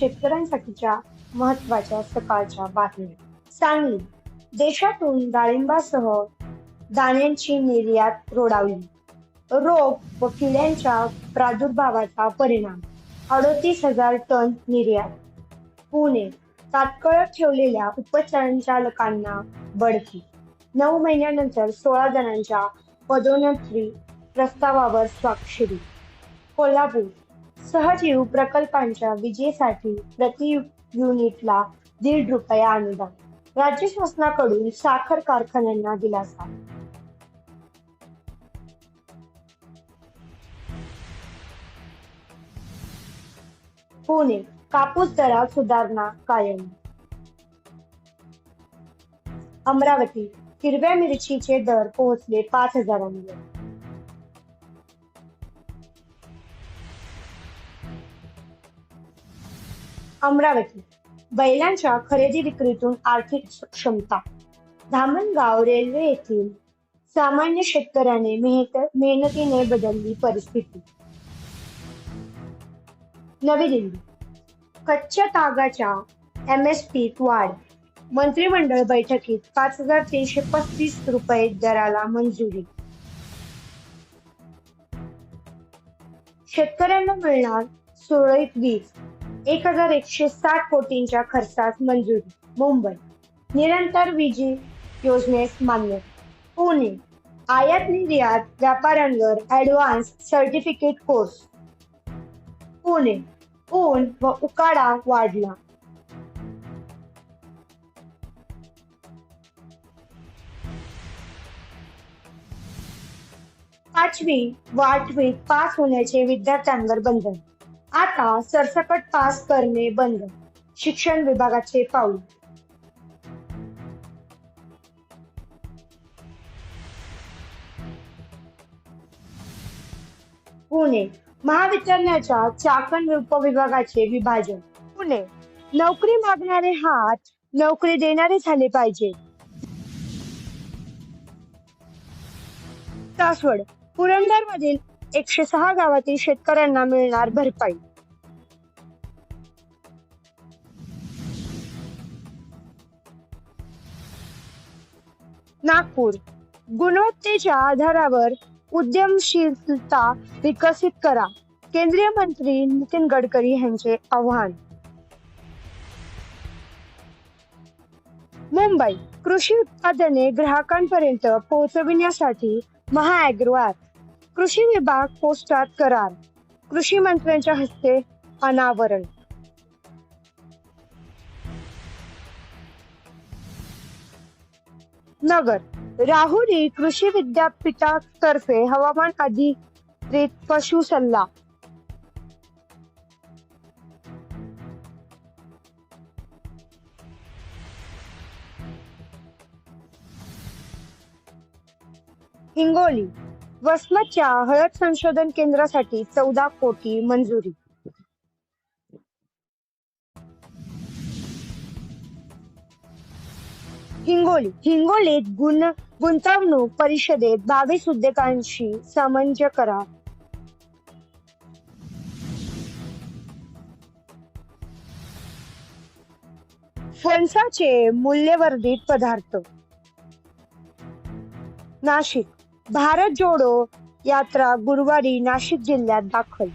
शेतकऱ्यांसाठीच्या महत्त्वाच्या सकाळच्या बातम्या. सांगली देशातून डाळिंबासह दाण्यांची निर्यात रोडावली. रोग व किड्यांच्या प्रादुर्भावाचा परिणाम. अडतीस हजार टन निर्यात पुणे तात्काळ ठेवलेल्या उपसंचालकांना बढती. नऊ महिन्यानंतर सोळा जणांच्या पदोन्नती प्रस्तावावर स्वाक्षरी. कोल्हापूर सहजीव प्रकल्पांच्या विजेसाठी प्रति युनिटला दीड रुपया अनुदान. राज्य शासनाकडून साखर कारखान्यांना दिलासा. पुणे कापूस दरात सुधारणा कायम. अमरावती हिरव्या मिरचीचे दर पोहोचले पाच हजारांवर अमरावती. बैलांच्या खरेदी विक्रीतून आर्थिक क्षमता. धामणगाव रेल्वे येथील सामान्य शेतकऱ्याने मेहनतीने बदलली परिस्थिती. नवी दिल्ली. कच्च्या तागाच्या एम एस पीत वाढ. मंत्रिमंडळ बैठकीत पाच हजार तीनशे पस्तीस रुपये दराला मंजुरी. शेतकऱ्यांना मिळणार सुरळीत वीज. एक हजार एकशे साठ कोटींच्या खर्चास मंजुरी मुंबई. निरंतर विजी योजनेस मान्य. पुणे. आयात निर्यात व्यापाऱ्यांवर ऍडव्हान्स सर्टिफिकेट कोर्स पुणे. ऊन व उकाडा वाढला. पाचवी व आठवी पास होण्याचे विद्यार्थ्यांवर बंधन. आता सरसकट पास करणे बंद. शिक्षण विभागाचे पाऊल. पुणे महावितरणाच्या चाकण उपविभागाचे विभाजन. पुणे नोकरी मागणारे हात नोकरी देणारे झाले पाहिजे. सासवड पुरंदर मधील एकशे सहा गावातील शेतकऱ्यांना मिळणार भरपाई. नागपूर. गुणवत्तेच्या आधारावर उद्यमशीलता विकसित करा. केंद्रीय मंत्री नितीन गडकरी यांचे आव्हान. मुंबई. कृषी उत्पादने ग्राहकांपर्यंत पोहोचविण्यासाठी महाअॅग्रो ॲप कृषी विभाग पोस्टात करार. कृषी मंत्र्यांच्या हस्ते अनावरण. नगर. राहुरी कृषी विद्यापीठातर्फे हवामान अधिकृत पशु सल्ला. हिंगोली. वसमतच्या हळद संशोधन केंद्रासाठी चौदा कोटी मंजुरी. हिंगोली हिंगोलीत गुण गुंतवणूक परिषदेत बावीस उद्योगांशी सामंज्य करार. फणसाचे मूल्यवर्धित पदार्थ. नाशिक भारत जोडो यात्रा गुरुवारी नाशिक जिल्ह्यात दाखल